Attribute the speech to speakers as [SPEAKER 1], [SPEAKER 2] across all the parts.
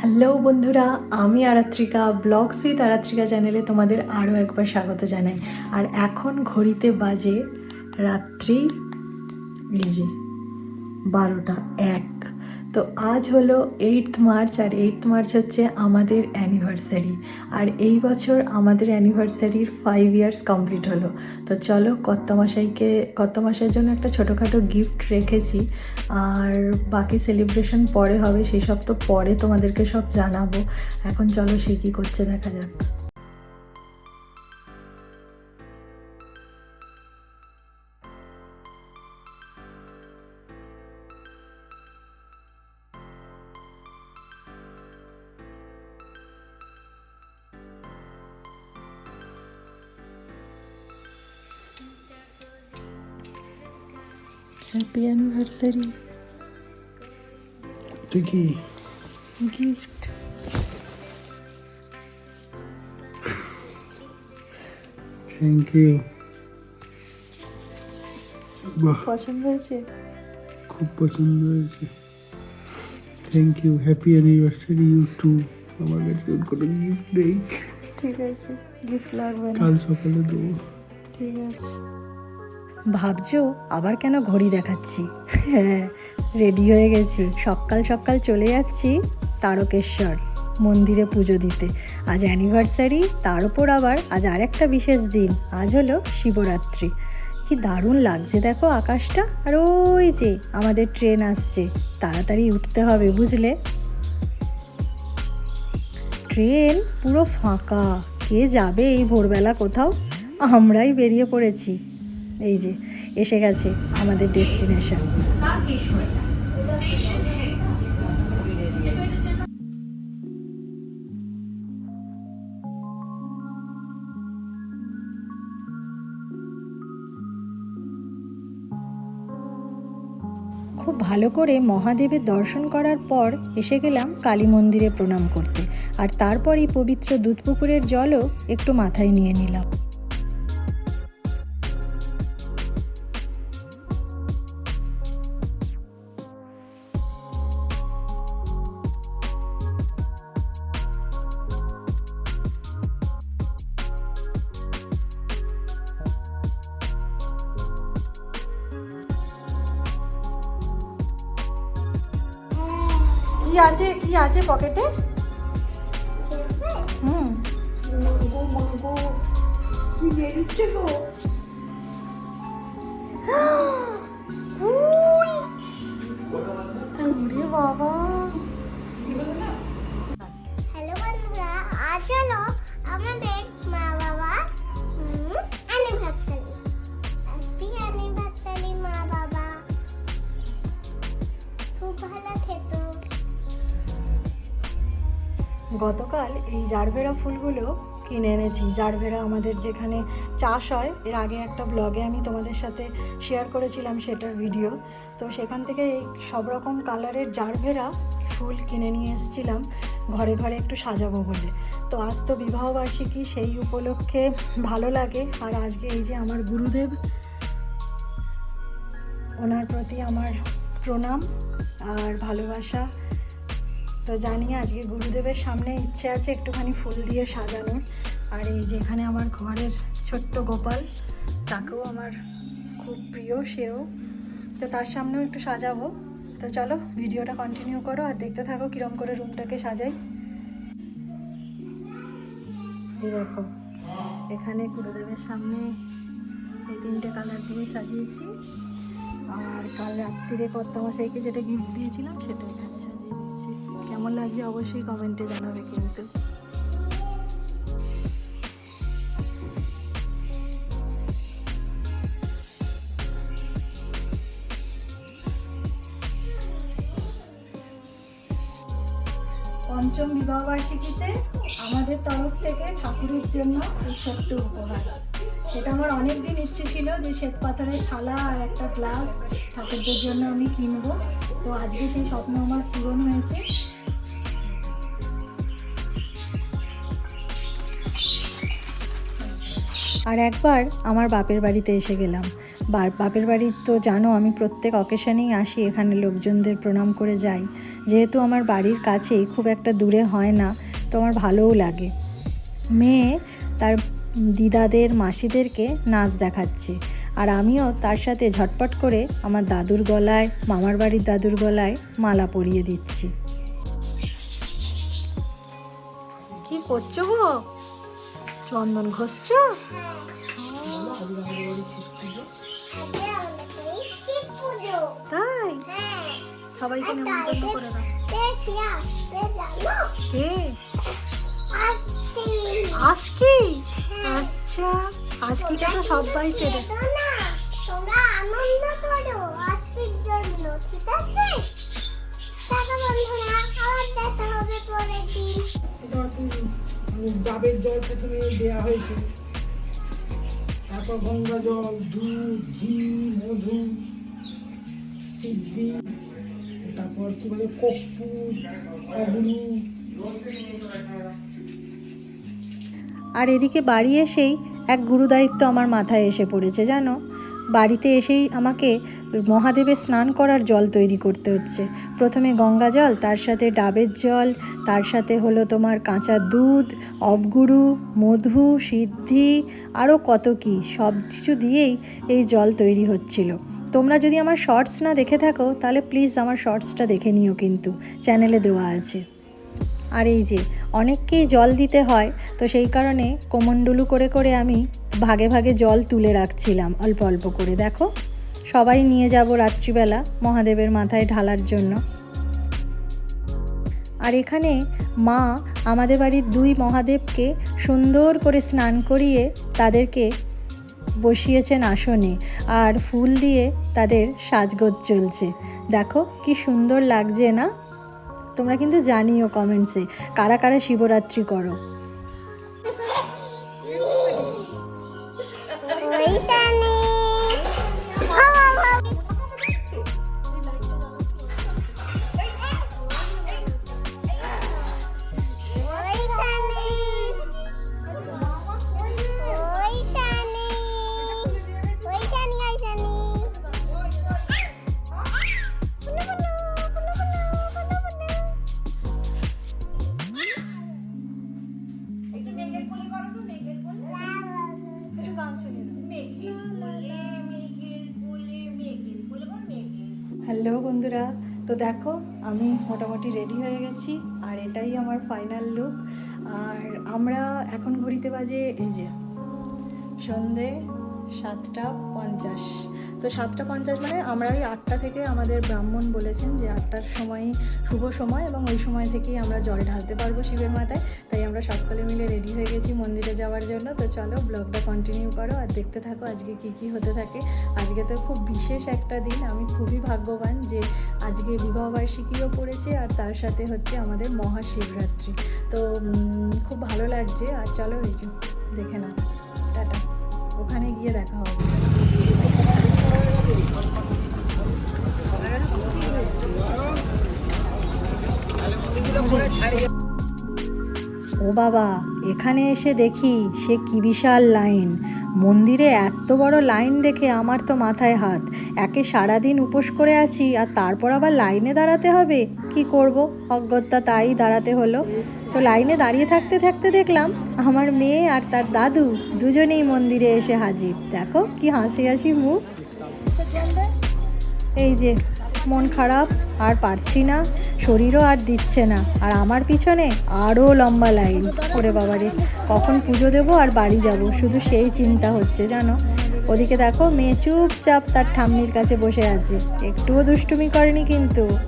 [SPEAKER 1] Hello বন্ধুরা, আমি Aratrika, blog with Aratrika চ্যানেলে তোমাদের আরও একবার স্বাগত জানাই। আর এখন ঘড়িতে বাজে রাত্রি, এই যে বারোটা এক। তো আজ হলো এইট মার্চ আর এইটথ মার্চ হচ্ছে আমাদের অ্যানিভার্সারি আর এই বছর আমাদের অ্যানিভার্সারির ফাইভ ইয়ার্স কমপ্লিট হলো। তো চলো কর্তামশাইকে, কর্তামশাইয়ের জন্য একটা ছোটোখাটো গিফট রেখেছি আর বাকি সেলিব্রেশন পরে হবে সেই সব তো পরে তোমাদেরকে সব জানাব। এখন চলো সে কী করছে দেখা যাক। হ্যাপি অ্যানিভার্সারি
[SPEAKER 2] তুই কি
[SPEAKER 1] গিফট
[SPEAKER 2] থ্যাংক ইউ বাহ।
[SPEAKER 1] পছন্দ হয়েছে?
[SPEAKER 2] খুব পছন্দ হয়েছে। Thank you happy anniversary you too আমার কাছে কোনো গিফট নেই।
[SPEAKER 1] ঠিক আছে। গিফট লাগবে
[SPEAKER 2] কাল সকালে দেবো।
[SPEAKER 1] ঠিক আছে। ভাবছ, আবার কেন ঘড়ি দেখাচ্ছি? হ্যাঁ রেডি হয়ে গেছি। সকাল সকাল চলে যাচ্ছি তারকেশ্বর মন্দিরে পুজো দিতে। আজ অ্যানিভার্সারি তার উপর আবার আজ আরেকটা বিশেষ দিন। আজ হলো শিবরাত্রি। কি দারুণ লাগছে, দেখো আকাশটা। আর ওই যে, আমাদের ট্রেন আসছে। তাড়াতাড়ি উঠতে হবে, বুঝলে? ট্রেন পুরো ফাঁকা। কে যাবে এই ভোরবেলা কোথাও? আমরাই বেরিয়ে পড়েছি। এই যে, এসে গেছে আমাদের ডেস্টিনেশন। খুব ভালো করে মহাদেবের দর্শন করার পর এসে গেলাম কালী মন্দিরে প্রণাম করতে। আর তারপরই পবিত্র দুধপুকুরের জলও একটু মাথায় নিয়ে নিলাম। আছে কি আছে পকেটে হুম। উড়ে বাবা। গতকাল এই জারভেরা ফুলগুলো কিনে এনেছি। জারভেরা আমাদের যেখানে চাষ হয়, এর আগে একটা ব্লগে আমি তোমাদের সাথে শেয়ার করেছিলাম সেটার ভিডিও তো সেখান থেকে এই সব রকম কালারের জারভেরা ফুল কিনে নিয়ে এসেছিলাম। ঘরে ঘরে একটু সাজাবো বলে। তো আজ তো বিবাহবার্ষিকী সেই উপলক্ষে ভালো লাগে। আর আজকে এই যে আমার গুরুদেব, ওনার প্রতি আমার প্রণাম আর ভালোবাসা। তো জানি আজকে গুরুদেবের সামনে ইচ্ছে আছে একটুখানি ফুল দিয়ে সাজানোর। আর এই যেখানে আমার ঘরের ছোট্ট গোপাল, তাকেও আমার খুব প্রিয় সেও। তো তার সামনেও একটু সাজাবো। তো চলো, ভিডিওটা কন্টিনিউ করো আর দেখতে থাকো কিরম করে রুমটাকে সাজাই। দেখো, এখানে গুরুদেবের সামনে এই তিনটে কালার দিয়ে সাজিয়েছি। আর কাল রাত্রিরে কর্তামশাইকে যেটা গিফট দিয়েছিলাম, সেটা এখানে সাজিয়ে কেমন লাগছে অবশ্যই কমেন্টে জানাবে কিন্তু। পঞ্চম বিবাহবার্ষিকীতে আমাদের তরফ থেকে ঠাকুরের জন্য ছোট্ট উপহার। সেটা আমার অনেক দিন ইচ্ছে ছিল যে শ্বেত পাথরের থালা আর একটা গ্লাস ঠাকুরদের জন্য আমি কিনবো। তো আজকে সেই স্বপ্ন আমার পূরণ হয়েছে। আর একবার আমার বাপের বাড়িতে এসে গেলাম। বাপের বাড়ি তো জানো, আমি প্রত্যেক অকেশনেই আসি এখানে লোকজনদের প্রণাম করে যাই। যেহেতু আমার বাড়ির কাছেই খুব একটা দূরে হয় না, তো আমার ভালোও লাগে। মেয়ে তার দিদাদের, মাসিদেরকে নাচ দেখাচ্ছে। আর আমিও তার সাথে ঝটপট করে আমার দাদুর গলায়, মামার বাড়ির দাদুর গলায় মালা পরিয়ে দিচ্ছি। কি করছ গো? চন্দন ঘষছো? তাই?
[SPEAKER 3] হ্যাঁ।
[SPEAKER 1] সবাইকে নেমন্তন্ন
[SPEAKER 3] কালকে
[SPEAKER 1] করে দাও। কে? আজকে আচ্ছা আজকে তো সবাই চেনে
[SPEAKER 3] তোমরা আনন্দ করো আজকের জন্য ঠিক আছে? টাকা বন্ধুরা আবার দেখা হবে পরের দিন।
[SPEAKER 2] ডাবের জল প্রথমে দেওয়া হয়েছে। তারপর গঙ্গা জল, দুধ, ঘি, মধু, সিদ্ধি, তারপর কি বলে কর্পূর অগুরু
[SPEAKER 1] আর এদিকে বাড়ি এসেই এক গুরুদায়িত্ব আমার মাথায় এসে পড়েছে, জানো? বাড়িতে এসেই আমাকে মহাদেবের স্নান করার জল তৈরি করতে হচ্ছে। প্রথমে গঙ্গা জল, তার সাথে ডাবের জল, তার সাথে হলো তোমার কাঁচা দুধ, অবগুরু, মধু, সিদ্ধি, আরও কত কি, সব কিছু দিয়েই এই জল তৈরি হচ্ছিল। তোমরা যদি আমার শর্টস না দেখে থাকো, তাহলে প্লিজ আমার শর্টসটা দেখে নিও কিন্তু, চ্যানেলে দেওয়া আছে। আর এই যে, অনেককেই জল দিতে হয়, তো সেই কারণে কোমণ্ডলু করে করে আমি ভাগে ভাগে জল তুলে রাখছিলাম অল্প অল্প করে, দেখো। সবাই নিয়ে যাব রাত্রিবেলা মহাদেবের মাথায় ঢালার জন্য। আর এখানে মা আমাদের বাড়ির দুই মহাদেবকে সুন্দর করে স্নান করিয়ে তাদেরকে বসিয়েছেন আসনে আর ফুল দিয়ে তাদের সাজগোজ চলছে। দেখো কি সুন্দর লাগছে না? তোমরা কিন্তু জানিও কমেন্টসে, কারা কারা শিবরাত্রি করো। বন্ধুরা। তো দেখো, আমি মোটামুটি রেডি হয়ে গেছি, আর এটাই আমার ফাইনাল লুক আর আমরা এখন ঘড়িতে বাজে, এই যে, সন্ধে সাতটা পঞ্চাশ। তো সাতটা পঞ্চাশ মানে আমরা ওই আটটা থেকে আমাদের ব্রাহ্মণ বলেছেন যে আটটার সময় শুভ সময় এবং ওই সময় থেকেই আমরা জল ঢালতে পারব শিবের মাথায়। তাই আমরা সকলে মিলে রেডি হয়ে গেছি মন্দিরে যাওয়ার জন্য। তো চলো ব্লগটা কন্টিনিউ করো আর দেখতে থাকো আজকে কি কি হতে থাকে। আজকে তো খুব বিশেষ একটা দিন। আমি খুবই ভাগ্যবান যে আজকে বিবাহবার্ষিকীও পড়েছে আর তার সাথে হচ্ছে আমাদের মহাশিবরাত্রি। তো খুব ভালো লাগছে। আর চলো এই যে দেখে নাও। টাটা। ওখানে গিয়ে দেখা হবে। ও বাবা, এখানে এসে দেখি সে কি বিশাল লাইন। মন্দিরে এত বড় লাইন দেখে আমার তো মাথায় হাত। একে সারাদিন উপোস করে আছি, আর তারপর আবার লাইনে দাঁড়াতে হবে। কি করব? অগত্যা তাই দাঁড়াতে হলো। তো লাইনে দাঁড়িয়ে থাকতে থাকতে দেখলাম, আমার মেয়ে আর তার দাদু দুজনেই মন্দিরে এসে হাজির। দেখো কি হাসি হাসি মুখ। এই যে, মন খারাপ, আর পারছি না, শরীরও আর দিচ্ছে না, আর আমার পিছনে আরও লম্বা লাইন। ওরে বাবারে কখন পুজো দেবো আর বাড়ি যাব? শুধু সেই চিন্তা হচ্ছে, জানো? ওদিকে দেখো, মেয়ে চুপচাপ তার ঠাম্মির কাছে বসে আছে। একটুও দুষ্টুমি করেনি কিন্তু।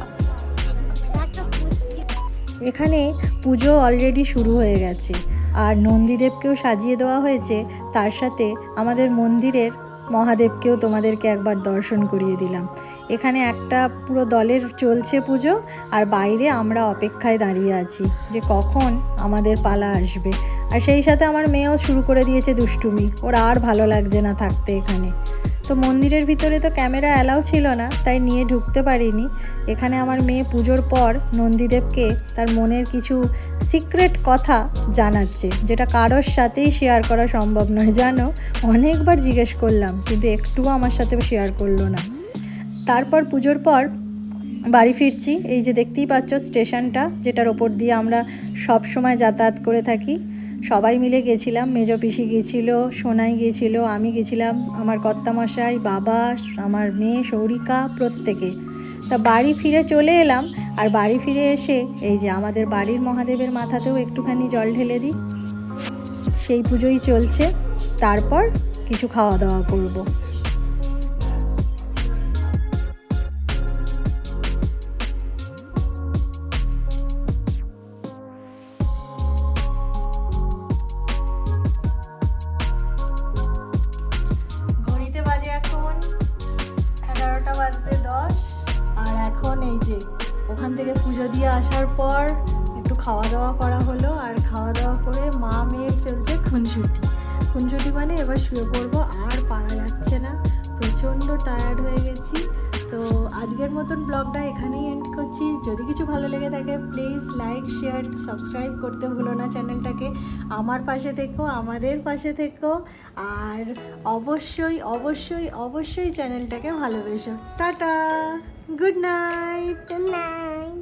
[SPEAKER 1] এখানে পুজো অলরেডি শুরু হয়ে গেছে। আর নন্দীদেবকেও সাজিয়ে দেওয়া হয়েছে। তার সাথে আমাদের মন্দিরের মহাদেবকেও তোমাদেরকে একবার দর্শন করিয়ে দিলাম। এখানে একটা পুরো দলের চলছে পুজো আর বাইরে আমরা অপেক্ষায় দাঁড়িয়ে আছি যে কখন আমাদের পালা আসবে। আর সেই সাথে আমার মেয়েও শুরু করে দিয়েছে দুষ্টুমি। ওর আর ভালো লাগছে না থাকতে এখানে। তো মন্দিরের ভিতরে তো ক্যামেরা অ্যালাউ ছিল না, তাই নিয়ে ঢুকতে পারিনি। এখানে আমার মেয়ে পুজোর পর নন্দীদেবকে তার মনের কিছু সিক্রেট কথা জানাচ্ছে, যেটা কারোর সাথেই শেয়ার করা সম্ভব নয়, জানো? অনেকবার জিজ্ঞেস করলাম, কিন্তু একটুও আমার সাথে শেয়ার করল না। তারপর পুজোর পর বাড়ি ফিরছি, এই যে দেখতেই পাচ্ছ স্টেশনটা, যেটার ওপর দিয়ে আমরা সব সময় যাতায়াত করে থাকি। সবাই মিলে গেছিলাম। মেজো পিসি গিয়েছিল সোনাই গিয়েছিল আমি গেছিলাম, আমার কর্তামশাই, বাবা, আমার মেয়ে, সৌরিকা, প্রত্যেকে। তা বাড়ি ফিরে চলে এলাম আর বাড়ি ফিরে এসে এই যে আমাদের বাড়ির মহাদেবের মাথাতেও একটুখানি জল ঢেলে দিই। সেই পুজোই চলছে, তারপর কিছু খাওয়া দাওয়া করব। আসার পর একটু খাওয়া দাওয়া করা হলো আর খাওয়া দাওয়া করে মা মেয়ের চলছে খুনসুটি। খুনসুটি মানে এবার শুয়ে পড়ব, আর পারা যাচ্ছে না। প্রচণ্ড টায়ার্ড হয়ে গেছি। তো আজকের মতন ব্লগটা এখানেই এন্ড করছি। যদি কিছু ভালো লেগে থাকে প্লিজ লাইক শেয়ার সাবস্ক্রাইব করতে ভুলো না চ্যানেলটাকে আমার পাশে থেকো, আমাদের পাশে থেকো। আর অবশ্যই অবশ্যই অবশ্যই চ্যানেলটাকে ভালোবেসো। Tata! Good night
[SPEAKER 3] Good night.